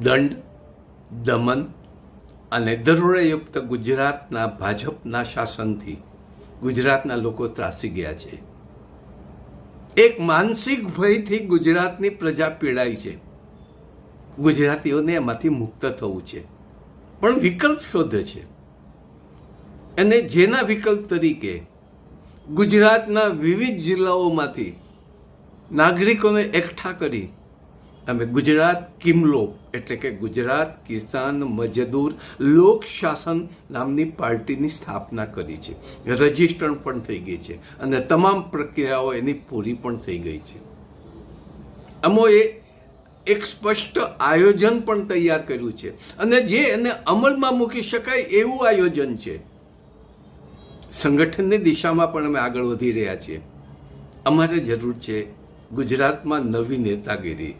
દંડ, દમન અને દરોડાયુક્ત ગુજરાતના ભાજપના શાસનથી ગુજરાતના લોકો ત્રાસી ગયા છે. એક માનસિક ભયથી ગુજરાતની પ્રજા પીડાય છે. ગુજરાતીઓને એમાંથી મુક્ત થવું છે. પણ વિકલ્પ શોધે છે. અને જેના વિકલ્પ તરીકે ગુજરાતના વિવિધ જિલ્લાઓમાંથી નાગરિકોને એકઠા કરી અમે ગુજરાત કિમલો એટલે કે ગુજરાત કિસાન મજદૂર લોક શાસન નામની પાર્ટીની સ્થાપના કરી છે. રજિસ્ટર પણ થઈ ગઈ છે અને તમામ પ્રક્રિયાઓ એની પૂરી પણ થઈ ગઈ છે. અમોએ એક સ્પષ્ટ આયોજન પણ તૈયાર કર્યું છે અને જે એને અમલમાં મૂકી શકાય એવું આયોજન છે. સંગઠનની દિશામાં પણ અમે આગળ વધી રહ્યા છીએ. અમારે જરૂર છે ગુજરાતમાં નવી નેતાગીરી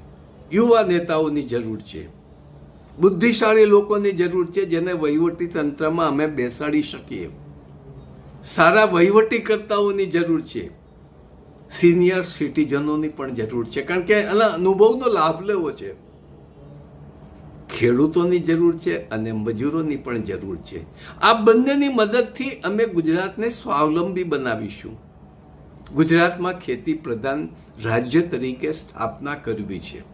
યુવા નેતાઓની જરૂર છે. બુદ્ધિશાળી લોકોની જરૂર છે જેને વહીવટી તંત્રમાં અમે બેસાડી શકીએ. સારા વહીવટીકર્તાઓની જરૂર છે. સિનિયર સિટીઝનોની પણ જરૂર છે. કારણ કે એના અનુભવનો લાભ લેવો છે. ખેડૂતોની જરૂર છે અને મજૂરોની પણ જરૂર છે. આ બંનેની મદદથી અમે ગુજરાતને સ્વાવલંબી બનાવીશું. ગુજરાતમાં ખેતી પ્રધાન રાજ્ય તરીકે સ્થાપના કરવી છે.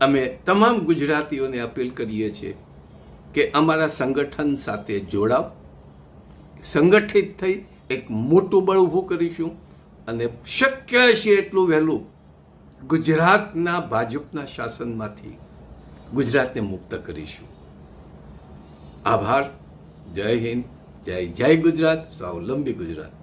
અમે તમામ ગુજરાતીઓને અપીલ કરીએ છીએ કે અમારા સંગઠન સાથે જોડાવ, સંગઠિત થઈ એક મોટું બળ ઊભું કરીશું અને શક્ય છે એટલું વહેલું ગુજરાતના ભાજપના શાસનમાંથી ગુજરાતને મુક્ત કરીશું. આભાર. જય હિન્દ. જય જય ગુજરાત. સ્વાવલંબી ગુજરાત.